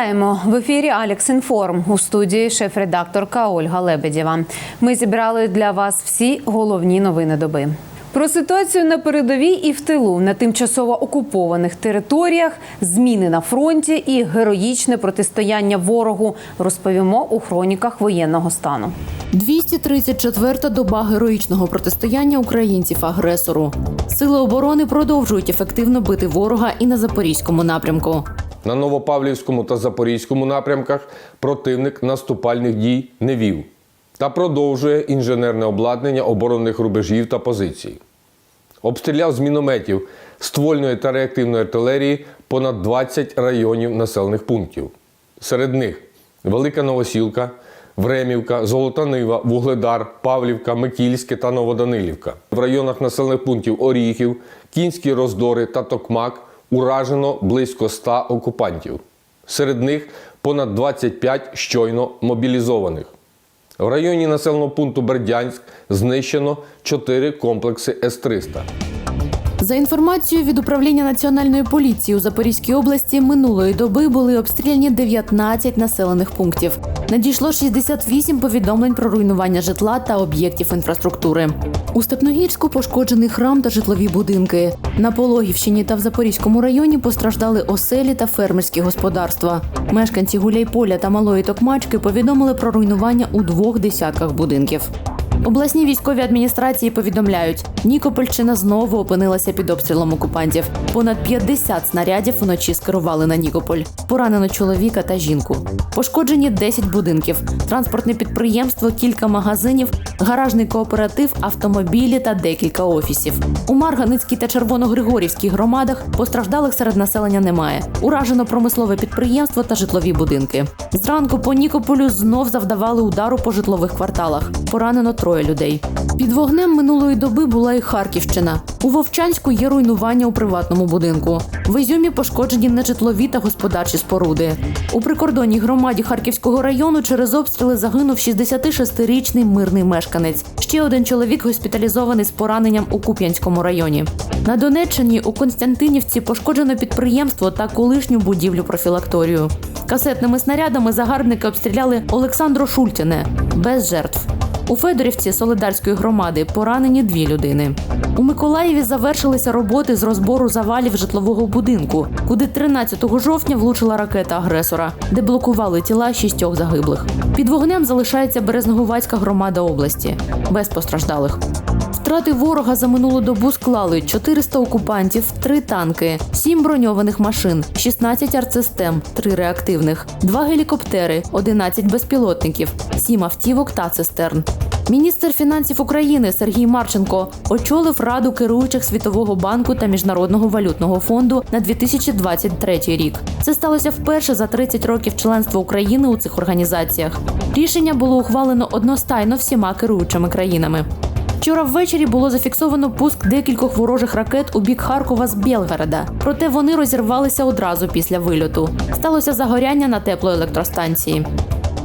Вітаємо в ефірі Алекс Інформ у студії шеф-редакторка Ольга Лебедєва. Ми зібрали для вас всі головні новини доби. Про ситуацію на передовій і в тилу на тимчасово окупованих територіях, зміни на фронті і героїчне протистояння ворогу розповімо у хроніках воєнного стану. 234-та доба героїчного протистояння українців агресору. Сили оборони продовжують ефективно бити ворога і на запорізькому напрямку. На Новопавлівському та Запорізькому напрямках противник наступальних дій не вів та продовжує інженерне обладнання оборонних рубежів та позицій. Обстріляв з мінометів ствольної та реактивної артилерії понад 20 районів населених пунктів. Серед них Велика Новосілка, Времівка, Золота Нива, Вугледар, Павлівка, Микільське та Новоданилівка. В районах населених пунктів Оріхів, Кінські Роздори та Токмак уражено близько 100 окупантів. Серед них понад 25 щойно мобілізованих. В районі населеного пункту Бердянськ знищено 4 комплекси С-300. За інформацією від управління національної поліції у Запорізькій області минулої доби були обстріляні 19 населених пунктів. Надійшло 68 повідомлень про руйнування житла та об'єктів інфраструктури. У Степногірську пошкоджений храм та житлові будинки. На Пологівщині та в Запорізькому районі постраждали оселі та фермерські господарства. Мешканці Гуляйполя та Малої Токмачки повідомили про руйнування у двох десятках будинків. Обласні військові адміністрації повідомляють, Нікопольщина знову опинилася під обстрілом окупантів. Понад 50 снарядів вночі скерували на Нікополь. Поранено чоловіка та жінку. Пошкоджені 10 будинків, транспортне підприємство, кілька магазинів, гаражний кооператив, автомобілі та декілька офісів. У Марганицькій та Червоногригорівській громадах постраждалих серед населення немає. Уражено промислове підприємство та житлові будинки. Зранку по Нікополю знов завдавали удару по житлових кварталах. Поранено троє людей. Під вогнем минулої доби була і Харківщина. У Вовчанську є руйнування у приватному будинку. В Ізюмі пошкоджені нежитлові та господарчі споруди. У прикордонній громаді Харківського району через обстріли загинув 66-річний мирний мешканець. Ще один чоловік госпіталізований з пораненням у Куп'янському районі. На Донеччині у Константинівці пошкоджено підприємство та колишню будівлю профілакторію. Касетними снарядами загарбники обстріляли Олександру Шультяне без жертв. У Федорівці Солидарської громади поранені дві людини. У Миколаєві завершилися роботи з розбору завалів житлового будинку, куди 13 жовтня влучила ракета агресора, де блокували тіла шістьох загиблих. Під вогнем залишається Березноговацька громада області без постраждалих. Втрати ворога за минулу добу склали 400 окупантів, 3 танки, 7 броньованих машин, 16 артсистем, 3 реактивних, 2 гелікоптери, 11 безпілотників, 7 автівок та цистерн. Міністр фінансів України Сергій Марченко очолив раду керуючих Світового банку та Міжнародного валютного фонду на 2023 рік. Це сталося вперше за 30 років членства України у цих організаціях. Рішення було ухвалено одностайно всіма керуючими країнами. Вчора ввечері було зафіксовано пуск декількох ворожих ракет у бік Харкова з Білгорода. Проте вони розірвалися одразу після вильоту. Сталося загоряння на теплоелектростанції.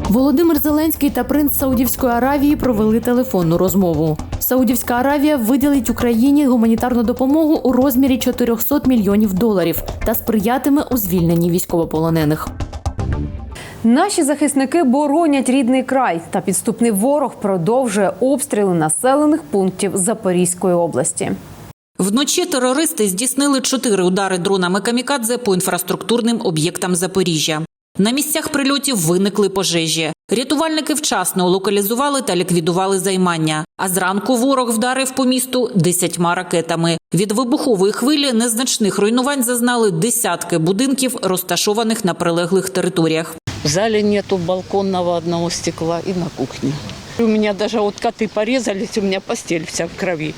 Володимир Зеленський та принц Саудівської Аравії провели телефонну розмову. Саудівська Аравія виділить Україні гуманітарну допомогу у розмірі 400 мільйонів доларів та сприятиме у звільненні військовополонених. Наші захисники боронять рідний край, та підступний ворог продовжує обстріли населених пунктів Запорізької області. Вночі терористи здійснили чотири удари дронами камікадзе по інфраструктурним об'єктам Запоріжжя. На місцях прильотів виникли пожежі. Рятувальники вчасно локалізували та ліквідували займання. А зранку ворог вдарив по місту десятьма ракетами. Від вибухової хвилі незначних руйнувань зазнали десятки будинків, розташованих на прилеглих територіях. В зале нету балконного одного стекла и на кухне. У меня даже вот коты порезались, у меня постель вся в крови.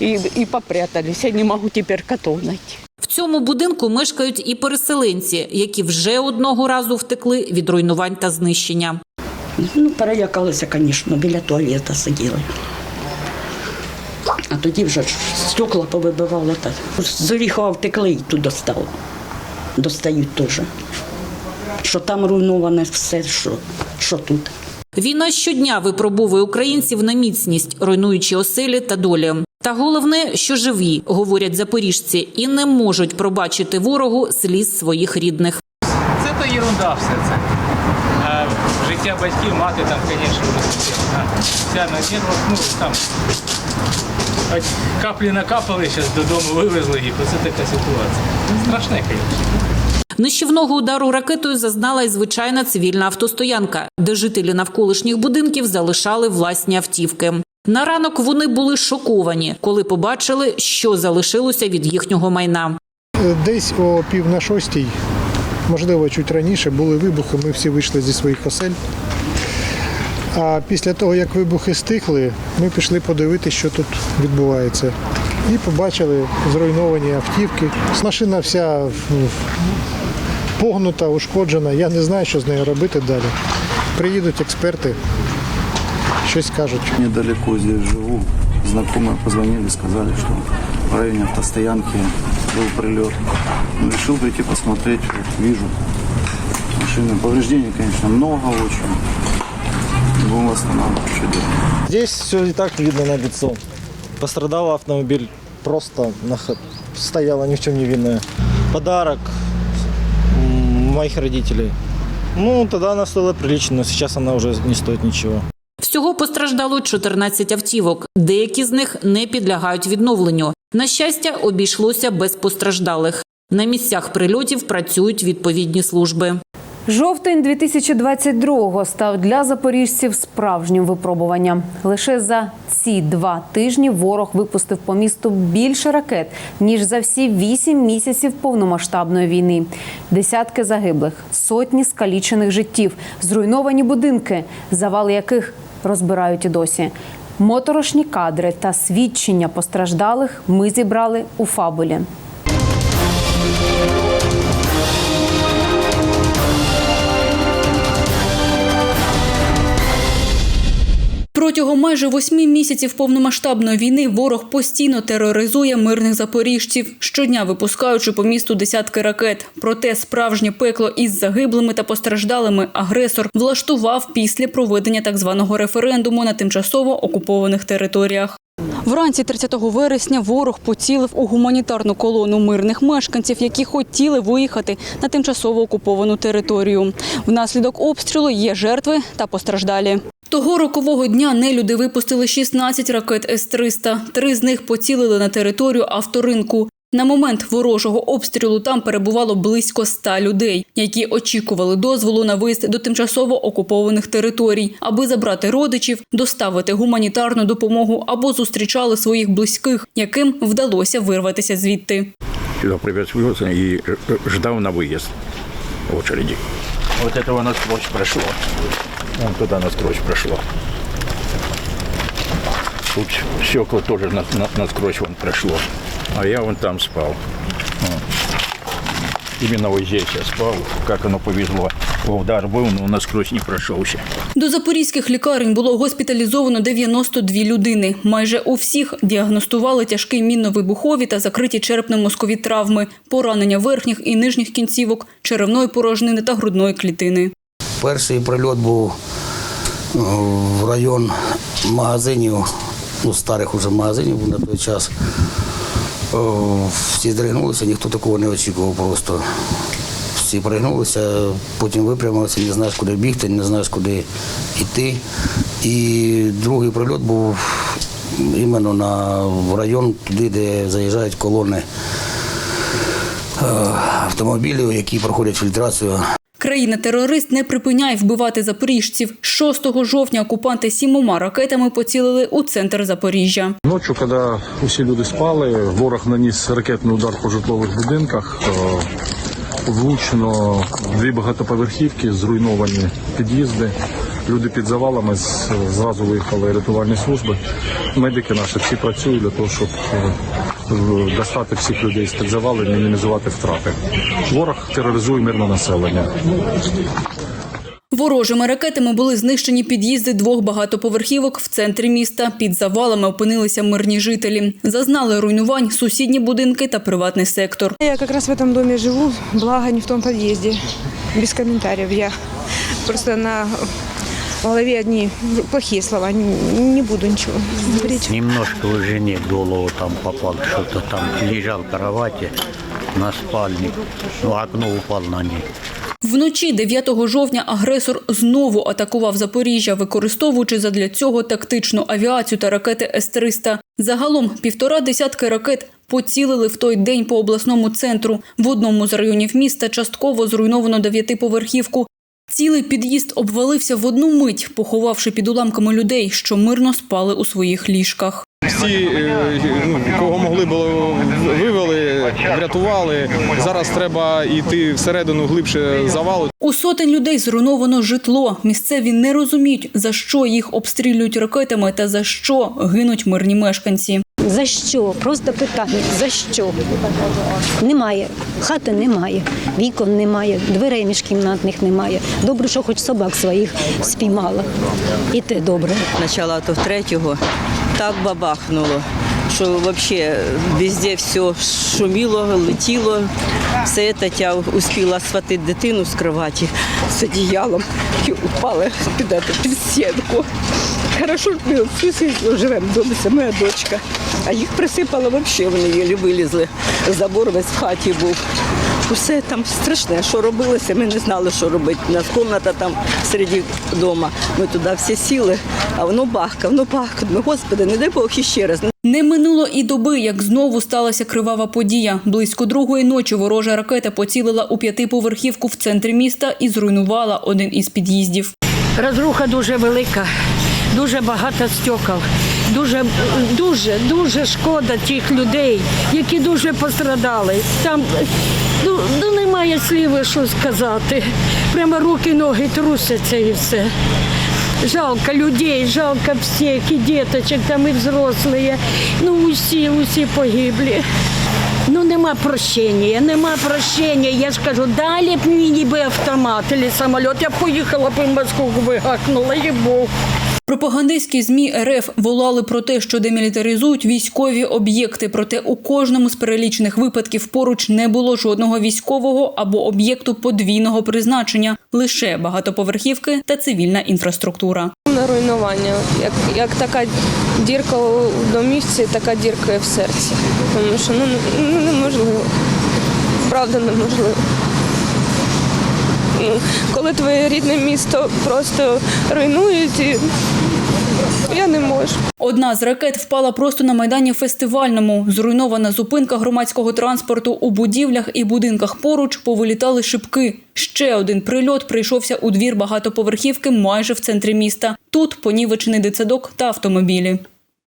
И, и попрятались. Я не могу теперь котов найти. В цьому будинку мешкають і переселенці, які вже одного разу втекли від руйнувань та знищення. Ну, перелякалися, звісно, біля туалета сиділи. А тоді вже стекла повибивало. Та. З Оріхова втекли і тут достали. Достають теж. Що там руйноване все, що, що тут. Війна щодня випробовує українців на міцність, руйнуючи оселі та долі. Та головне, що живі, говорять запоріжці, і не можуть пробачити ворогу сліз своїх рідних. Це то ерунда все це. А життя батьків, мати там, звісно, вся на нервах, ну там каплі накапали, зараз додому вивезли їх. Оце така ситуація. Страшне, звісно. Нищівного удару ракетою зазнала й звичайна цивільна автостоянка, де жителі навколишніх будинків залишали власні автівки. На ранок вони були шоковані, коли побачили, що залишилося від їхнього майна. Десь о пів на шостій, можливо, чуть раніше, були вибухи. Ми всі вийшли зі своїх осель. А після того, як вибухи стихли, ми пішли подивитися, що тут відбувається. І побачили зруйновані автівки. Машина вся в- погнута, ушкоджена. Я не знаю, що з нею робити далі. Приїдуть експерти, щось скажуть. Недалеко здесь живу. Знакомые позвонили, сказали, что в районе автостоянки был прилет. Ну, Решил прийти посмотреть, вот вижу машины. Повреждений, конечно, много очень. Будем восстанавливать, что делать. Здесь все и так видно на лицо. Пострадал автомобиль просто на ход- стояла ни в чем не винная. Подарок м, моих родителей. Ну, тогда она стоила прилично, но сейчас она не стоит ничего. Всього постраждало 14 автівок. Деякі з них не підлягають відновленню. На щастя, обійшлося без постраждалих. На місцях прильотів працюють відповідні служби. Жовтень 2022-го став для запоріжців справжнім випробуванням. Лише за ці два тижні ворог випустив по місту більше ракет ніж за всі вісім місяців повномасштабної війни. Десятки загиблих, сотні скалічених життів, зруйновані будинки, завали яких розбирають і досі. Моторошні кадри та свідчення постраждалих ми зібрали у фабулі. Протягом майже восьми місяців повномасштабної війни ворог постійно тероризує мирних запоріжців, щодня випускаючи по місту десятки ракет. Проте справжнє пекло із загиблими та постраждалими агресор влаштував після проведення так званого референдуму на тимчасово окупованих територіях. Вранці 30 вересня ворог поцілив у гуманітарну колону мирних мешканців, які хотіли виїхати на тимчасово окуповану територію. Внаслідок обстрілу є жертви та постраждалі. Того рокового дня нелюди випустили 16 ракет С-300. Три з них поцілили на територію авторинку. На момент ворожого обстрілу там перебувало близько ста людей, які очікували дозволу на виїзд до тимчасово окупованих територій, аби забрати родичів, доставити гуманітарну допомогу або зустрічали своїх близьких, яким вдалося вирватися звідти. сюда привез и э, ждал на выезд очереди. Вот этого насквозь прошло. Вон туда насквозь прошло. Тут стекла тоже на, на- насквозь вон прошло. А я вон там спал. Вот. Именно вот здесь я спал. Как оно повезло. Удар был, но насквозь не прошелся. До запорізьких лікарень було госпіталізовано 92 людини. Майже у всіх діагностували тяжкі мінно-вибухові та закриті черепно-мозкові травми, поранення верхніх і нижніх кінцівок, черевної порожнини та грудної клітини. Перший прильот був е, в район магазинів, ну старих уже магазинів на той час. Е, Всі здригнулися, ніхто такого не очікував просто. Всі пригнулися, потім випрямилися, не знаєш, куди бігти, не знаєш, куди йти. І другий прильот був іменно на в район туди, де заїжджають колони е, автомобілів, які проходять фільтрацію. Країна-терорист не припиняє вбивати запоріжців. 6 жовтня окупанти сімома ракетами поцілили у центр Запоріжжя. Ночі, коли усі люди спали, ворог наніс ракетний удар по житлових будинках. Влучено дві багатоповерхівки, зруйновані під'їзди. Люди під завалами зразу виїхали рятувальні служби. Медики наші всі працюють для того, щоб е, достати всіх людей з під завалу і мінімізувати втрати. Ворог тероризує мирне населення. Ворожими ракетами були знищені під'їзди двох багатоповерхівок в центрі міста. Під завалами опинилися мирні жителі. Зазнали руйнувань сусідні будинки та приватний сектор. Я как раз в этом доме живу, благо не в том подъезде. Без комментариев. Я просто на голове одни плохие слова. Не не буду ничего говорить. Немножко у жене в голову там попал, что-то там лежал в кровати на спальне, ну, окно упало на ней. Вночі 9 жовтня агресор знову атакував Запоріжжя, використовуючи задля цього тактичну авіацію та ракети С-300. Загалом півтора десятки ракет поцілили в той день по обласному центру. В одному з районів міста частково зруйновано дев'ятиповерхівку. Цілий під'їзд обвалився в одну мить, поховавши під уламками людей, що мирно спали у своїх ліжках. Всі, е, ну, кого могли було, вивели, врятували. Зараз треба йти всередину глибше завалу. У сотень людей зруйновано житло. Місцеві не розуміють, за що їх обстрілюють ракетами та за що гинуть мирні мешканці. За що? Просто питання. За що? Немає. Хати немає, вікон немає, дверей міжкімнатних немає. Добре, що хоч собак своїх спіймала. І те добре. Начало то в третього так бабахнуло, що взагалі везде все шуміло, летіло. Все це я успіла схватити дитину з кроваті з одіялом і упала під, під. Хорошо, ми всю живемо вдома, це моя дочка. А їх присипало взагалі, вони єлі вилізли. Забор весь в хаті був. Усе там страшне, що робилося, ми не знали, що робити. У нас кімната там серед дому. Ми туди всі сіли, а воно бахка, воно бахка. Думаю, Господи, не дай Бог іще раз. Не минуло і доби, як знову сталася кривава подія. Близько другої ночі ворожа ракета поцілила у п'ятиповерхівку в центрі міста і зруйнувала один із під'їздів. Розруха дуже велика, дуже багато стекол. Дуже, дуже, дуже шкода тих людей, які дуже пострадали. Там ну, ну немає слів, що сказати. Прямо руки, ноги трусяться і все. Жалко людей, жалко всіх, і діточок, там і взрослі. Ну усі, усі погиблі. Ну нема прощення, нема прощення. Я ж кажу, далі б мені би автомат або самоліт. Я поїхала б і Москву вигакнула, їй. Пропагандистські змі РФ волали про те, що демілітаризують військові об'єкти. Проте у кожному з перелічених випадків поруч не було жодного військового або об'єкту подвійного призначення, лише багатоповерхівки та цивільна інфраструктура. На руйнування. Як, як така дірка у домівці, така дірка в серці. Тому що ну, ну неможливо. Правда неможливо. Коли твоє рідне місто просто руйнують, і я не можу. Одна з ракет впала просто на майдані фестивальному. Зруйнована зупинка громадського транспорту у будівлях і будинках поруч повилітали шибки. Ще один прильот прийшовся у двір багатоповерхівки майже в центрі міста. Тут понівечений дитсадок та автомобілі.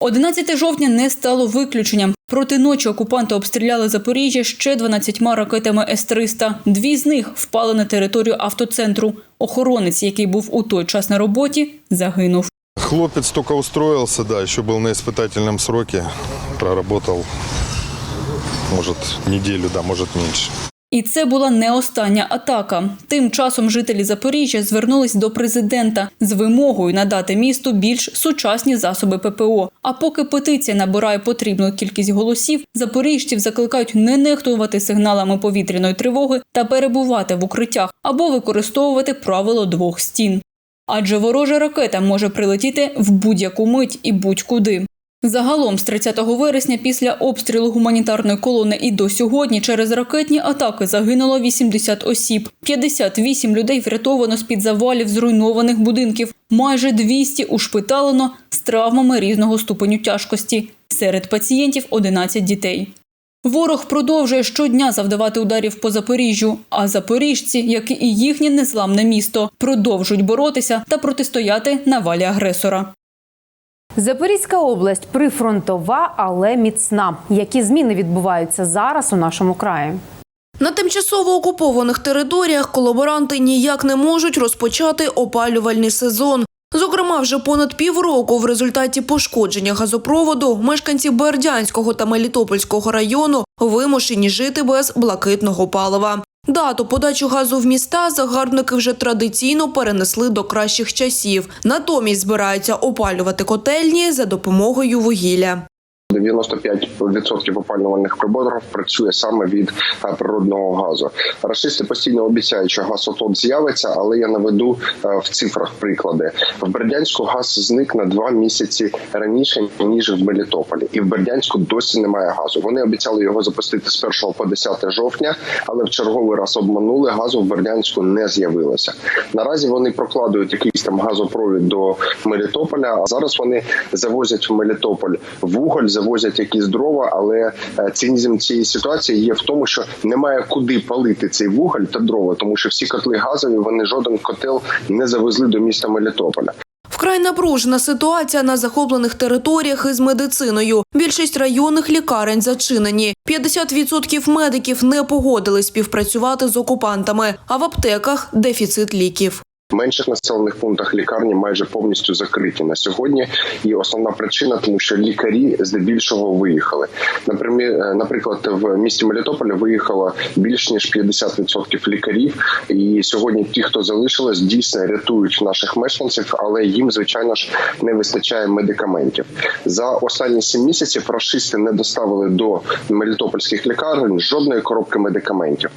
11 жовтня не стало виключенням. Проти ночі окупанти обстріляли Запоріжжя ще 12 ракетами С-300. Дві з них впали на територію автоцентру. Охоронець, який був у той час на роботі, загинув. Хлопец только устроился, да, еще был на испытательном сроке, проработал, может, неделю, да, может, меньше. І це була не остання атака. Тим часом жителі Запоріжжя звернулись до президента з вимогою надати місту більш сучасні засоби ППО. А поки петиція набирає потрібну кількість голосів, запоріжців закликають не нехтувати сигналами повітряної тривоги та перебувати в укриттях або використовувати правило двох стін. Адже ворожа ракета може прилетіти в будь-яку мить і будь-куди. Загалом з 30 вересня після обстрілу гуманітарної колони і до сьогодні через ракетні атаки загинуло 80 осіб. 58 людей врятовано з-під завалів зруйнованих будинків. Майже 200 ушпиталено з травмами різного ступеню тяжкості. Серед пацієнтів 11 дітей. Ворог продовжує щодня завдавати ударів по Запоріжжю, а запоріжці, як і їхнє незламне місто, продовжують боротися та протистояти навалі агресора. Запорізька область прифронтова, але міцна. Які зміни відбуваються зараз у нашому краї? На тимчасово окупованих територіях колаборанти ніяк не можуть розпочати опалювальний сезон. Зокрема, вже понад півроку в результаті пошкодження газопроводу мешканці Бердянського та Мелітопольського району вимушені жити без блакитного палива. Дату подачу газу в міста загарбники вже традиційно перенесли до кращих часів. Натомість збираються опалювати котельні за допомогою вугілля. 95% опалювальних приборів працює саме від е, природного газу. Рашисти постійно обіцяють, що газ от з'явиться, але я наведу е, в цифрах приклади. В Бердянську газ зник на два місяці раніше ніж в Мелітополі, і в Бердянську досі немає газу. Вони обіцяли його запустити з 1 по 10 жовтня, але в черговий раз обманули. Газу в Бердянську не з'явилося. Наразі вони прокладують якийсь там газопровід до Мелітополя. А зараз вони завозять в Мелітополь вуголь, завозять якісь дрова. Але е, цинізм цієї ситуації є в тому, що немає куди палити цей вуголь та дрова, тому що всі котли газові вони жоден котел не завезли до міста Мелітополя. Вкрай напружена ситуація на захоплених територіях із медициною. Більшість районних лікарень зачинені. 50% медиків не погодились співпрацювати з окупантами, а в аптеках дефіцит ліків. В менших населених пунктах лікарні майже повністю закриті на сьогодні. І основна причина, тому що лікарі здебільшого виїхали. Напримір, наприклад, в місті Мелітополя виїхало більш ніж 50% лікарів. І сьогодні ті, хто залишились, дійсно рятують наших мешканців, але їм звичайно ж не вистачає медикаментів. За останні сім місяців рашисти не доставили до мелітопольських лікарень жодної коробки медикаментів.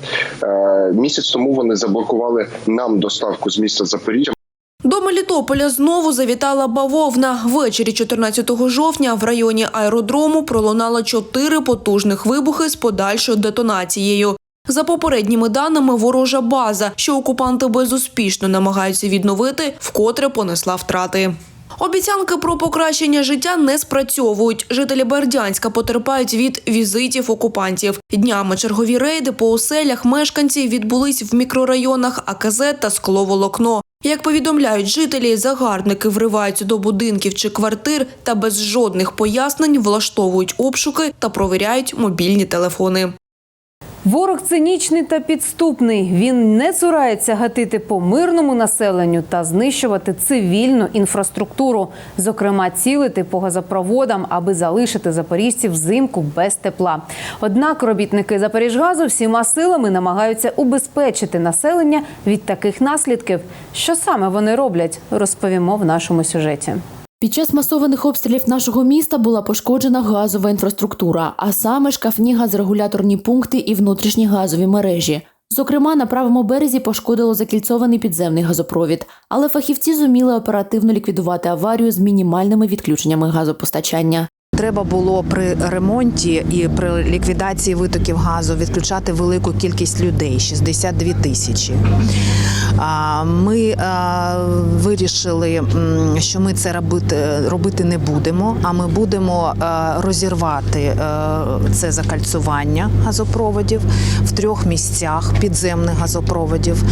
Е, Місяць тому вони заблокували нам доставку з міста Запоріжжя. До Мелітополя знову завітала бавовна. Ввечері 14 жовтня в районі аеродрому пролунало чотири потужних вибухи з подальшою детонацією. За попередніми даними, ворожа база, що окупанти безуспішно намагаються відновити, вкотре понесла втрати. Обіцянки про покращення життя не спрацьовують. Жителі Бердянська потерпають від візитів окупантів. Днями чергові рейди по оселях мешканців відбулись в мікрорайонах АКЗ та Скловолокно. Як повідомляють жителі, загарбники вриваються до будинків чи квартир та без жодних пояснень влаштовують обшуки та провіряють мобільні телефони. Ворог цинічний та підступний. Він не цурається гатити по мирному населенню та знищувати цивільну інфраструктуру, зокрема цілити по газопроводам, аби залишити запоріжців взимку без тепла. Однак робітники Запоріжгазу всіма силами намагаються убезпечити населення від таких наслідків. Що саме вони роблять, розповімо в нашому сюжеті. Під час масованих обстрілів нашого міста була пошкоджена газова інфраструктура, а саме шкафні газорегуляторні пункти і внутрішні газові мережі. Зокрема, на правому березі пошкодило закільцований підземний газопровід, але фахівці зуміли оперативно ліквідувати аварію з мінімальними відключеннями газопостачання. Треба було при ремонті і при ліквідації витоків газу відключати велику кількість людей 62 тисячі. Ми вирішили, що ми це робити, не будемо, а ми будемо розірвати це закальцування газопроводів в трьох місцях підземних газопроводів,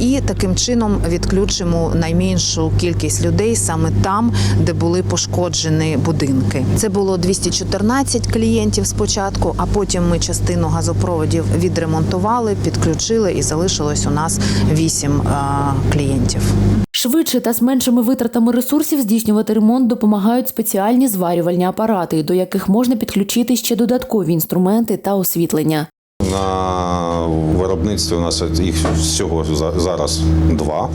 і таким чином відключимо найменшу кількість людей саме там, де були пошкоджені будинки. Це було 214 клієнтів спочатку, а потім ми частину газопроводів відремонтували, підключили і залишилось у нас 8 клієнтів. Швидше та з меншими витратами ресурсів здійснювати ремонт допомагають спеціальні зварювальні апарати, до яких можна підключити ще додаткові інструменти та освітлення. На виробництві у нас їх всього зараз два.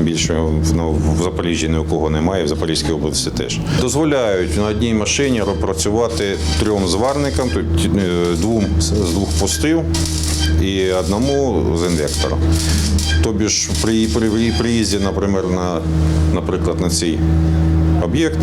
Більше ну, в Запоріжжі ні у кого немає, в Запорізькій області теж. Дозволяють на одній машині працювати трьом зварникам, тут е, двом з двох постів і одному з інвектора. Тобі ж при, при приїзді, наприклад, на, наприклад, на цей об'єкт,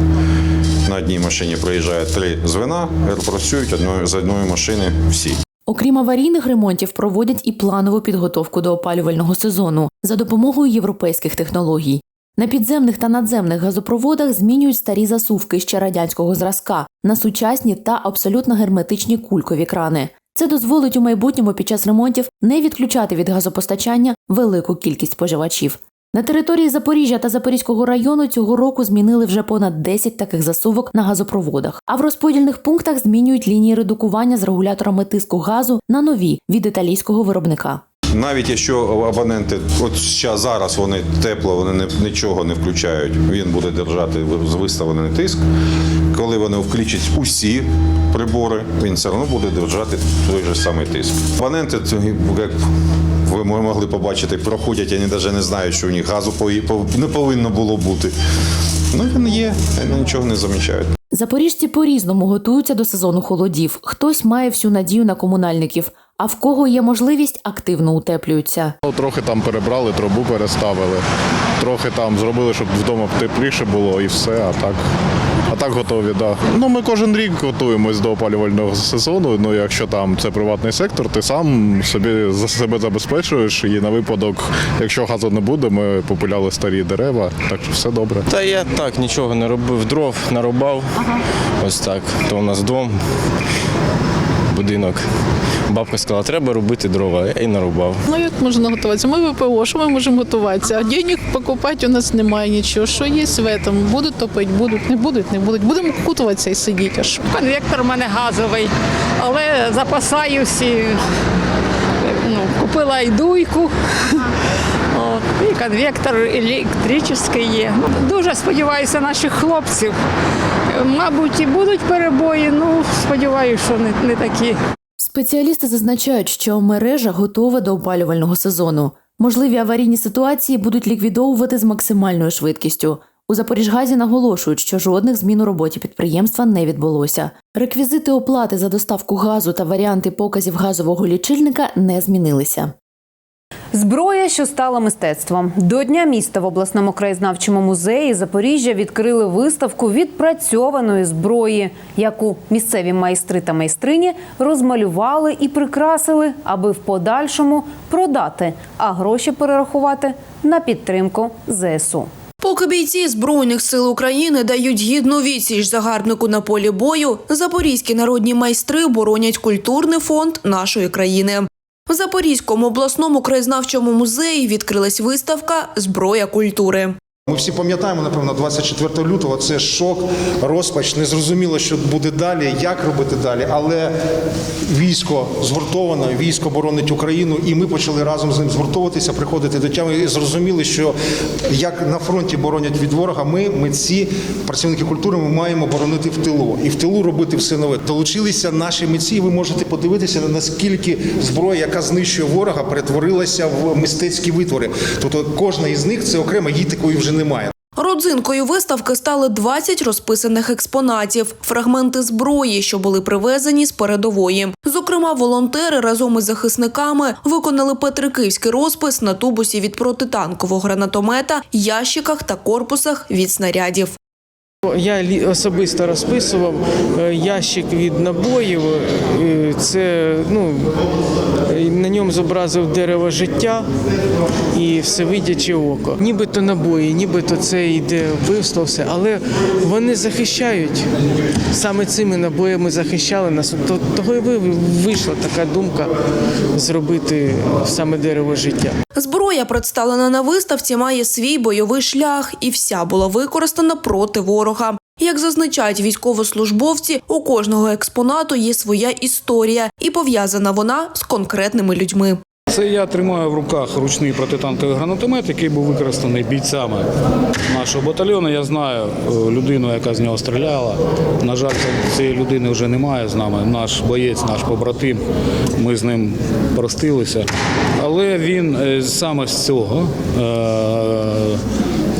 на одній машині приїжджає три звена, працюють з одної машини всі. Окрім аварійних ремонтів, проводять і планову підготовку до опалювального сезону за допомогою європейських технологій. На підземних та надземних газопроводах змінюють старі засувки ще радянського зразка на сучасні та абсолютно герметичні кулькові крани. Це дозволить у майбутньому під час ремонтів не відключати від газопостачання велику кількість споживачів. На території Запоріжжя та Запорізького району цього року змінили вже понад 10 таких засувок на газопроводах. А в розподільних пунктах змінюють лінії редукування з регуляторами тиску газу на нові від італійського виробника. Навіть якщо абоненти, от ща- зараз вони тепло, вони не, нічого не включають, він буде держати з виставлений тиск. Коли вони включать усі прибори, він все одно буде держати той же самий тиск. Абоненти, як ви могли побачити, проходять, вони навіть не знають, що у них газу не повинно було бути. Ну він є, вони нічого не замічають. Запоріжці по-різному готуються до сезону холодів. Хтось має всю надію на комунальників, а в кого є можливість, активно утеплюються. Ну, Трохи там перебрали, трубу переставили, трохи там зробили, щоб вдома тепліше було і все, а так. А так готові, да. Ну ми кожен рік готуємось до опалювального сезону. Ну якщо там це приватний сектор, ти сам собі за себе забезпечуєш і на випадок, якщо газу не буде, ми попиляли старі дерева, так що все добре. Та я так нічого не робив. Дров нарубав. Ось так. То у нас дом, будинок. Бабка сказала, треба робити дрова, я і нарубав. Ну як можна готуватися? Ми ВПО, що ми можемо готуватися? А денег покупати у нас немає нічого. Що є в цьому? Будуть топити, будуть, не будуть, не будуть. Будемо кутуватися і сидіти. аж. Конвектор у мене газовий, але запасаю всі. Ну, купила і дуйку. От, і конвектор електричний є. Дуже сподіваюся наших хлопців. Мабуть, і будуть перебої, ну сподіваюся, що не, не такі. Спеціалісти зазначають, що мережа готова до опалювального сезону. Можливі аварійні ситуації будуть ліквідовувати з максимальною швидкістю. У Запоріжгазі наголошують, що жодних змін у роботі підприємства не відбулося. Реквізити оплати за доставку газу та варіанти показів газового лічильника не змінилися. Зброя, що стала мистецтвом. До Дня міста в обласному краєзнавчому музеї Запоріжжя відкрили виставку відпрацьованої зброї, яку місцеві майстри та майстрині розмалювали і прикрасили, аби в подальшому продати, а гроші перерахувати на підтримку ЗСУ. Поки бійці Збройних сил України дають гідну відсіч загарбнику на полі бою, запорізькі народні майстри боронять культурний фонд нашої країни. В Запорізькому обласному краєзнавчому музеї відкрилась виставка Зброя культури. Ми всі пам'ятаємо, напевно, 24 лютого це шок, розпач, незрозуміло, що буде далі, як робити далі. Але військо згуртовано, військо боронить Україну, і ми почали разом з ним згуртовуватися, приходити до тями і зрозуміли, що як на фронті боронять від ворога, ми, митці, працівники культури, ми маємо боронити в тилу і в тилу робити все нове. Долучилися наші митці. і Ви можете подивитися наскільки зброя, яка знищує ворога, перетворилася в мистецькі витвори. Тобто кожна із них це окремо, її такої вже немає. Родзинкою виставки стали 20 розписаних експонатів, фрагменти зброї, що були привезені з передової. Зокрема, волонтери разом із захисниками виконали петриківський розпис на тубусі від протитанкового гранатомета, ящиках та корпусах від снарядів. Я особисто розписував е, ящик від набоїв. е, Це ну на ньому зобразив дерево життя і всевидяче око. Нібито набої, нібито це йде вбивство, все, але вони захищають. Саме цими набоями захищали нас. То- Того і вийшла така думка зробити саме дерево життя. Зброя, представлена на виставці, має свій бойовий шлях і вся була використана проти ворога. Як зазначають військовослужбовці, у кожного експонату є своя історія, і пов'язана вона з конкретними людьми. Це я тримаю в руках ручний протитанковий гранатомет, який був використаний бійцями нашого батальйону. Я знаю е, людину, яка з нього стріляла. На жаль, цієї людини вже немає з нами. Наш боєць, наш побратим. Ми з ним простилися. Але він е, саме з цього е,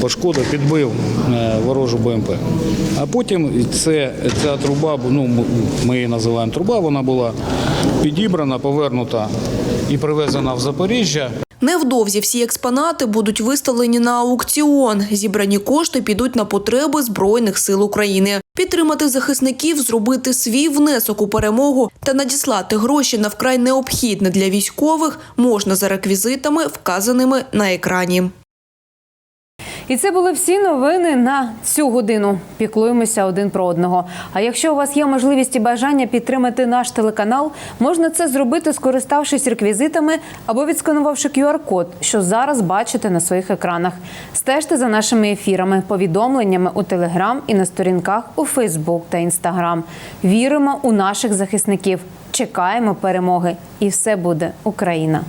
пошкодив, підбив е, ворожу БМП. А потім це, ця труба, ну, ми її називаємо труба, вона була підібрана, повернута і привезена в Запоріжжя. Невдовзі всі експонати будуть виставлені на аукціон. Зібрані кошти підуть на потреби Збройних сил України. Підтримати захисників, зробити свій внесок у перемогу та надіслати гроші на вкрай необхідне для військових можна за реквізитами, вказаними на екрані. І це були всі новини на цю годину. Піклуємося один про одного. А якщо у вас є можливість і бажання підтримати наш телеканал, можна це зробити, скориставшись реквізитами або відсканувавши QR-код, що зараз бачите на своїх екранах. Стежте за нашими ефірами, повідомленнями у Телеграм і на сторінках у Фейсбук та Інстаграм. Віримо у наших захисників. Чекаємо перемоги, і все буде Україна.